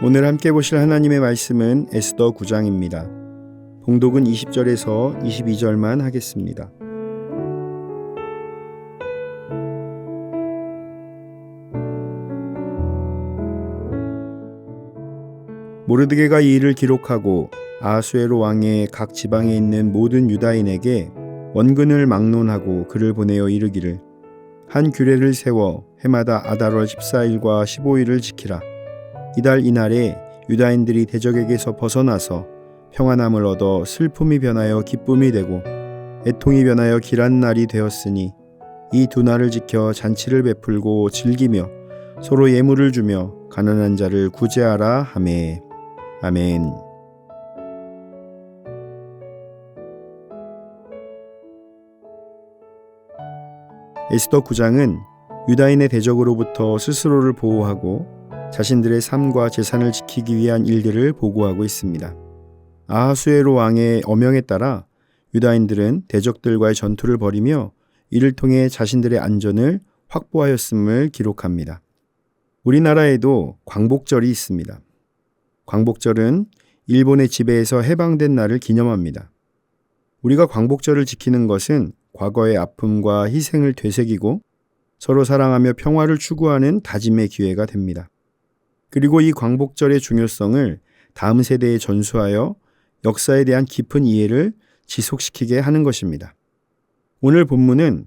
오늘 함께 보실 하나님의 말씀은 에스더 9장입니다. 봉독은 20절에서 22절만 하겠습니다. 모르드게가 이 일을 기록하고 아수에로 왕의 각 지방에 있는 모든 유다인에게 원근을 막론하고 그를 보내어 이르기를 한 규례를 세워 해마다 아달월 14일과 15일을 지키라. 이달 이날에 유다인들이 대적에게서 벗어나서 평안함을 얻어 슬픔이 변하여 기쁨이 되고 애통이 변하여 길한 날이 되었으니 이 두 날을 지켜 잔치를 베풀고 즐기며 서로 예물을 주며 가난한 자를 구제하라 하매 아멘. 에스더 9장은 유다인의 대적으로부터 스스로를 보호하고 자신들의 삶과 재산을 지키기 위한 일들을 보고하고 있습니다. 아하수에로 왕의 어명에 따라 유다인들은 대적들과의 전투를 벌이며 이를 통해 자신들의 안전을 확보하였음을 기록합니다. 우리나라에도 광복절이 있습니다. 광복절은 일본의 지배에서 해방된 날을 기념합니다. 우리가 광복절을 지키는 것은 과거의 아픔과 희생을 되새기고 서로 사랑하며 평화를 추구하는 다짐의 기회가 됩니다. 그리고 이 광복절의 중요성을 다음 세대에 전수하여 역사에 대한 깊은 이해를 지속시키게 하는 것입니다. 오늘 본문은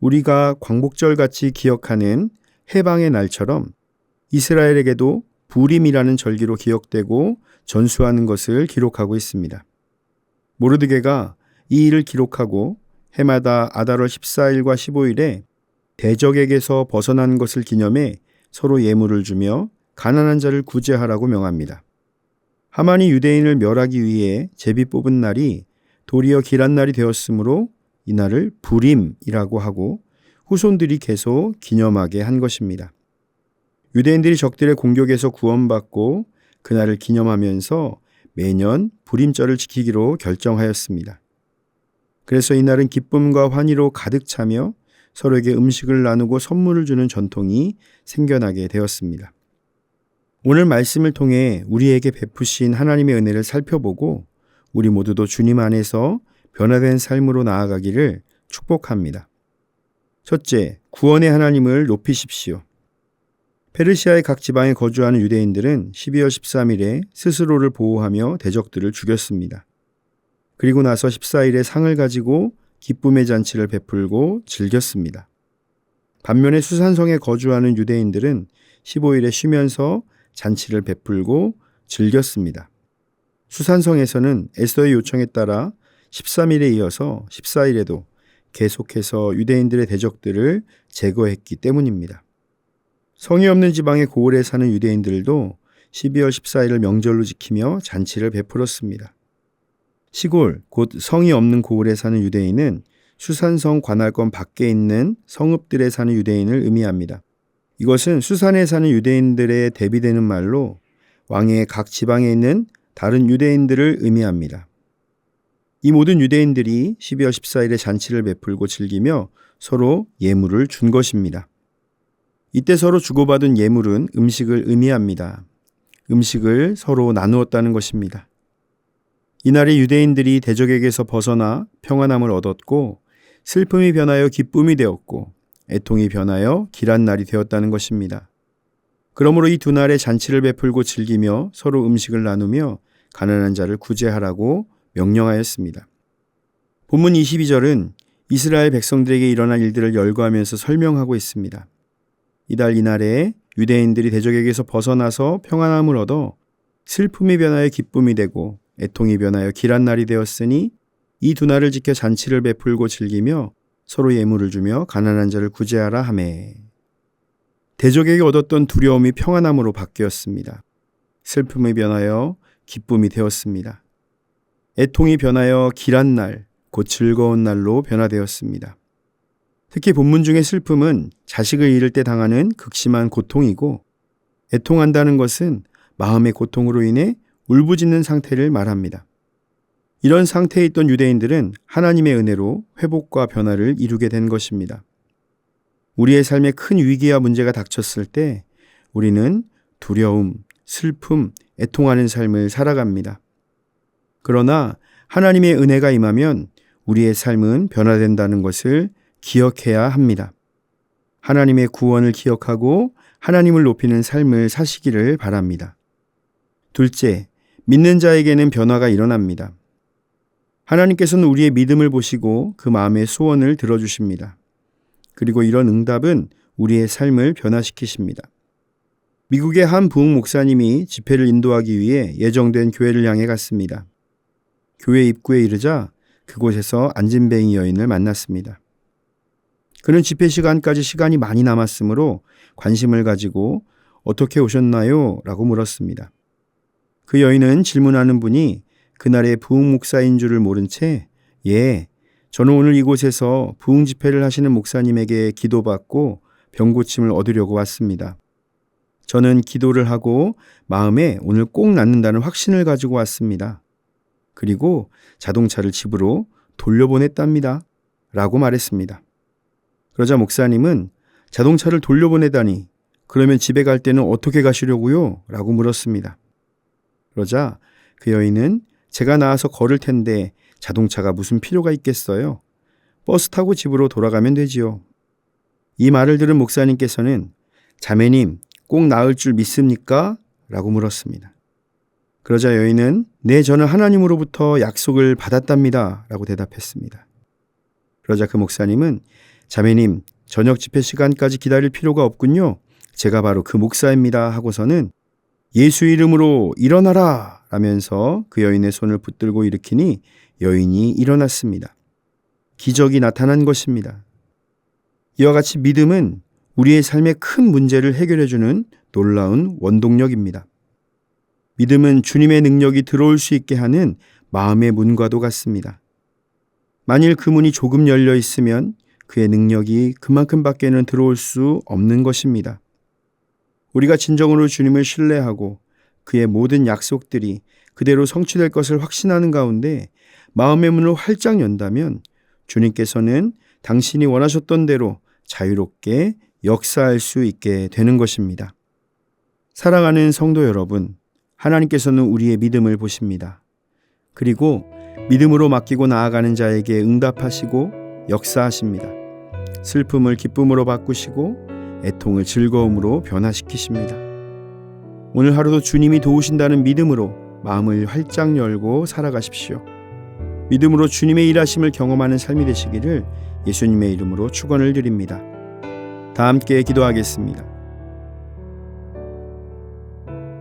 우리가 광복절 같이 기억하는 해방의 날처럼 이스라엘에게도 부림이라는 절기로 기억되고 전수하는 것을 기록하고 있습니다. 모르드게가 이 일을 기록하고 해마다 아달월 14일과 15일에 대적에게서 벗어난 것을 기념해 서로 예물을 주며 가난한 자를 구제하라고 명합니다. 하만이 유대인을 멸하기 위해 제비 뽑은 날이 도리어 길한 날이 되었으므로 이 날을 부림이라고 하고 후손들이 계속 기념하게 한 것입니다. 유대인들이 적들의 공격에서 구원받고 그날을 기념하면서 매년 불임절을 지키기로 결정하였습니다. 그래서 이날은 기쁨과 환희로 가득 차며 서로에게 음식을 나누고 선물을 주는 전통이 생겨나게 되었습니다. 오늘 말씀을 통해 우리에게 베푸신 하나님의 은혜를 살펴보고 우리 모두도 주님 안에서 변화된 삶으로 나아가기를 축복합니다. 첫째, 구원의 하나님을 높이십시오. 페르시아의 각 지방에 거주하는 유대인들은 12월 13일에 스스로를 보호하며 대적들을 죽였습니다. 그리고 나서 14일에 상을 가지고 기쁨의 잔치를 베풀고 즐겼습니다. 반면에 수산성에 거주하는 유대인들은 15일에 쉬면서 잔치를 베풀고 즐겼습니다. 수산성에서는 에스더의 요청에 따라 13일에 이어서 14일에도 계속해서 유대인들의 대적들을 제거했기 때문입니다. 성이 없는 지방의 고을에 사는 유대인들도 12월 14일을 명절로 지키며 잔치를 베풀었습니다. 시골, 곧 성이 없는 고을에 사는 유대인은 수산성 관할권 밖에 있는 성읍들에 사는 유대인을 의미합니다. 이것은 수산에 사는 유대인들에 대비되는 말로 왕의 각 지방에 있는 다른 유대인들을 의미합니다. 이 모든 유대인들이 12월 14일에 잔치를 베풀고 즐기며 서로 예물을 준 것입니다. 이때 서로 주고받은 예물은 음식을 의미합니다. 음식을 서로 나누었다는 것입니다. 이날에 유대인들이 대적에게서 벗어나 평안함을 얻었고 슬픔이 변하여 기쁨이 되었고 애통이 변하여 길한 날이 되었다는 것입니다. 그러므로 이 두 날의 잔치를 베풀고 즐기며 서로 음식을 나누며 가난한 자를 구제하라고 명령하였습니다. 본문 22절은 이스라엘 백성들에게 일어난 일들을 열거하면서 설명하고 있습니다. 이달 이날에 유대인들이 대적에게서 벗어나서 평안함을 얻어 슬픔이 변하여 기쁨이 되고 애통이 변하여 길한 날이 되었으니 이 두 날을 지켜 잔치를 베풀고 즐기며 서로 예물을 주며 가난한 자를 구제하라 하매 대적에게 얻었던 두려움이 평안함으로 바뀌었습니다. 슬픔이 변하여 기쁨이 되었습니다. 애통이 변하여 길한 날, 곧 즐거운 날로 변화되었습니다. 특히 본문 중의 슬픔은 자식을 잃을 때 당하는 극심한 고통이고 애통한다는 것은 마음의 고통으로 인해 울부짖는 상태를 말합니다. 이런 상태에 있던 유대인들은 하나님의 은혜로 회복과 변화를 이루게 된 것입니다. 우리의 삶에 큰 위기와 문제가 닥쳤을 때 우리는 두려움, 슬픔, 애통하는 삶을 살아갑니다. 그러나 하나님의 은혜가 임하면 우리의 삶은 변화된다는 것을 기억해야 합니다. 하나님의 구원을 기억하고 하나님을 높이는 삶을 사시기를 바랍니다. 둘째, 믿는 자에게는 변화가 일어납니다. 하나님께서는 우리의 믿음을 보시고 그 마음의 소원을 들어주십니다. 그리고 이런 응답은 우리의 삶을 변화시키십니다. 미국의 한 부흥 목사님이 집회를 인도하기 위해 예정된 교회를 향해 갔습니다. 교회 입구에 이르자 그곳에서 안진뱅이 여인을 만났습니다. 그는 집회 시간까지 시간이 많이 남았으므로 관심을 가지고 어떻게 오셨나요? 라고 물었습니다. 그 여인은 질문하는 분이 그날의 부흥 목사인 줄을 모른 채, 예, 저는 오늘 이곳에서 부흥 집회를 하시는 목사님에게 기도받고 병고침을 얻으려고 왔습니다. 저는 기도를 하고 마음에 오늘 꼭 낫는다는 확신을 가지고 왔습니다. 그리고 자동차를 집으로 돌려보냈답니다. 라고 말했습니다. 그러자 목사님은 자동차를 돌려보내다니 그러면 집에 갈 때는 어떻게 가시려고요? 라고 물었습니다. 그러자 그 여인은 제가 나와서 걸을 텐데 자동차가 무슨 필요가 있겠어요? 버스 타고 집으로 돌아가면 되지요. 이 말을 들은 목사님께서는 자매님, 꼭 나을 줄 믿습니까? 라고 물었습니다. 그러자 여인은 네, 저는 하나님으로부터 약속을 받았답니다. 라고 대답했습니다. 그러자 그 목사님은 자매님, 저녁 집회 시간까지 기다릴 필요가 없군요. 제가 바로 그 목사입니다. 하고서는 예수 이름으로 일어나라! 라면서 그 여인의 손을 붙들고 일으키니 여인이 일어났습니다. 기적이 나타난 것입니다. 이와 같이 믿음은 우리의 삶의 큰 문제를 해결해주는 놀라운 원동력입니다. 믿음은 주님의 능력이 들어올 수 있게 하는 마음의 문과도 같습니다. 만일 그 문이 조금 열려 있으면 그의 능력이 그만큼 밖에는 들어올 수 없는 것입니다. 우리가 진정으로 주님을 신뢰하고 그의 모든 약속들이 그대로 성취될 것을 확신하는 가운데 마음의 문을 활짝 연다면 주님께서는 당신이 원하셨던 대로 자유롭게 역사할 수 있게 되는 것입니다. 사랑하는 성도 여러분, 하나님께서는 우리의 믿음을 보십니다. 그리고 믿음으로 맡기고 나아가는 자에게 응답하시고 역사하십니다. 슬픔을 기쁨으로 바꾸시고 애통을 즐거움으로 변화시키십니다. 오늘 하루도 주님이 도우신다는 믿음으로 마음을 활짝 열고 살아가십시오. 믿음으로 주님의 일하심을 경험하는 삶이 되시기를 예수님의 이름으로 축원을 드립니다. 다 함께 기도하겠습니다.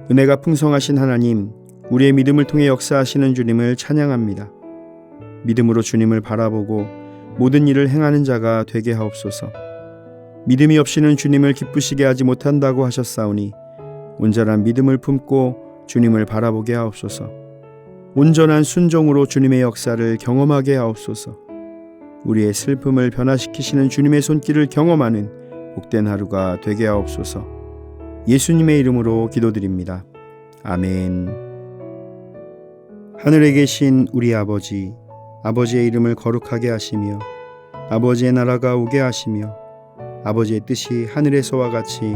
은혜가 풍성하신 하나님, 우리의 믿음을 통해 역사하시는 주님을 찬양합니다. 믿음으로 주님을 바라보고 모든 일을 행하는 자가 되게 하옵소서. 믿음이 없이는 주님을 기쁘시게 하지 못한다고 하셨사오니 온전한 믿음을 품고 주님을 바라보게 하옵소서. 온전한 순종으로 주님의 역사를 경험하게 하옵소서. 우리의 슬픔을 변화시키시는 주님의 손길을 경험하는 복된 하루가 되게 하옵소서. 예수님의 이름으로 기도드립니다. 아멘. 하늘에 계신 우리 아버지, 아버지의 이름을 거룩하게 하시며 아버지의 나라가 오게 하시며 아버지의 뜻이 하늘에서와 같이